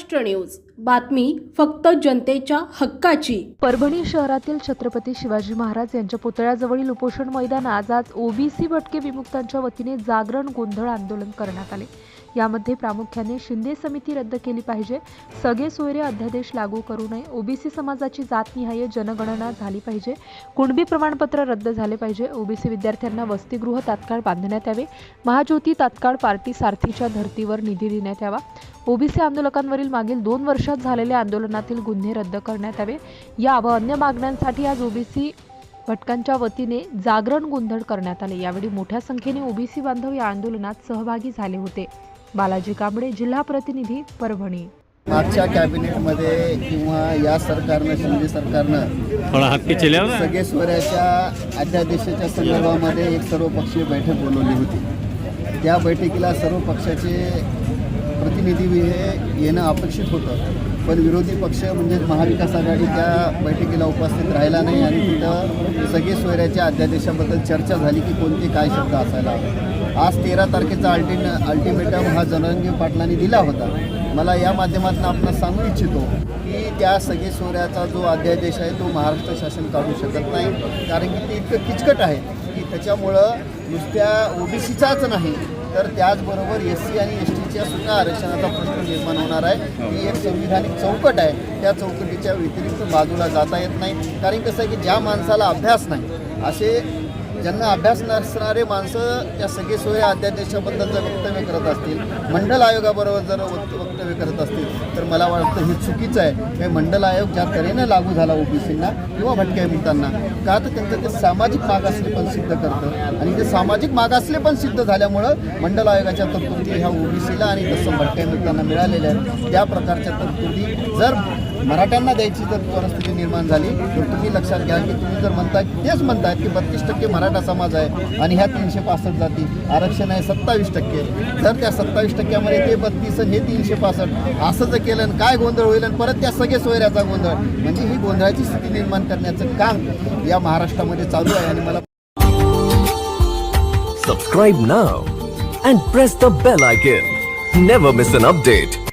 Maharashtra news. बातमी फक्त जनतेच्या हक्काची. परभणी शहरातील छत्रपती शिवाजी महाराज यांच्या पुतळ्याजवळील उपोषण मैदानात आज ओबीसी भटके विमुक्तांच्या वतीने जागरण गोंधळ आंदोलन करण्यात आले. यामध्ये प्रामुख्याने शिंदे समिती रद्द केली पाहिजे. सगळे सोयरे अध्यादेश लागू करू नये. ओबीसी समाजाची जातनिहाय जनगणना झाली पाहिजे. कुणबी प्रमाणपत्र रद्द झाले पाहिजे. ओबीसी विद्यार्थ्यांना वसतिगृह तात्काळ बांधण्यात यावे. महाज्योती तात्काळ पार्टी सारथीच्या धर्तीवर निधी देण्यात यावा. ओबीसी आंदोलकांवरील मागील दोन वर्षात झालेल्या आंदोलनातील गुन्हे रद्द करण्यात यावे. या व अन्य मागण्यांसाठी आज ओबीसी भटकांच्या वतीने जागरण गोंधळ करण्यात आले. यावेळी मोठ्या संख्येने ओबीसी बांधव या आंदोलनात सहभागी झाले होते. बालाजी कांबळे जिल्हा प्रतिनिधी परभणी. मागच्या कॅबिनेटमध्ये किंवा या सरकारनं शिंदे सरकारनं सगळे स्वराच्या अध्यादेशाच्या संदर्भामध्ये एक सर्वपक्षीय बैठक बोलवली होती. त्या बैठकीला सर्व पक्षाचे प्रतिनिधी हे येणं अपेक्षित होतं. पण विरोधी पक्ष म्हणजेच महाविकास आघाडी त्या बैठकीला उपस्थित राहिला नाही आणि तिथं सगळे सोयऱ्याच्या अध्यादेशाबद्दल चर्चा झाली की कोणते काय शब्द असायला हवे. आज तेरा तारखेचा अल्टिन अल्टिमेटम हा जनरंगी पाटलांनी दिला होता. मला या माध्यमातून आपण सांगू इच्छितो की त्या सगळे सोऱ्याचा जो अध्यादेश आहे तो महाराष्ट्र शासन काढू शकत नाही. कारण की ते इतकं किचकट आहे की त्याच्यामुळं नुसत्या ओबीसीचाच नाही तर त्याचबरोबर एस सी आणि एस टीच्या सुद्धा आरक्षणाचा प्रश्न निर्माण होणार आहे. ही एक संविधानिक चौकट आहे. त्या चौकटीच्या व्यतिरिक्त बाजूला जाता येत नाही. कारण कसं आहे की ज्या माणसाला अभ्यास नाही असे ज्यांना अभ्यास नसणारे माणसं त्या सगळी सोय अध्यादेशाबद्दल जर वक्तव्य करत असतील मंडल आयोगाबरोबर जर वक्त- वक्तव्य करत असतील तर मला वाटतं हे चुकीचं आहे. हे मंडल आयोग ज्या तऱ्हेनं लागू झाला ओबीसींना किंवा भटक्या मित्रांना का तर त्यांचं ते सामाजिक मागासले पण सिद्ध करतं. आणि ते सामाजिक मागासले पण सिद्ध झाल्यामुळं मंडल आयोगाच्या तरतुदी ह्या ओबीसीला आणि तसं भटक्या मित्रांना मिळालेल्या आहेत. त्या प्रकारच्या तरतुदी जर मराठ्यांना द्यायची जर परिस्थिती निर्माण झाली तर तुम्ही लक्षात घ्या की तुम्ही जर म्हणता तेच म्हणताय की बत्तीस टक्के मराठा समाज आहे आणि ह्या तीनशे पासष्ट जाती आरक्षण आहे सत्तावीस टक्के. जर त्या सत्तावीस टक्क्यामध्ये ते बत्तीस हे तीनशे पासष्ट असं जर केलं काय गोंधळ होईल आणि परत त्या सगळे सोयऱ्याचा गोंधळ म्हणजे ही गोंधळाची स्थिती निर्माण करण्याचं काम या महाराष्ट्रामध्ये चालू आहे आणि मला सबस्क्राईब ना and press the bell icon never miss an update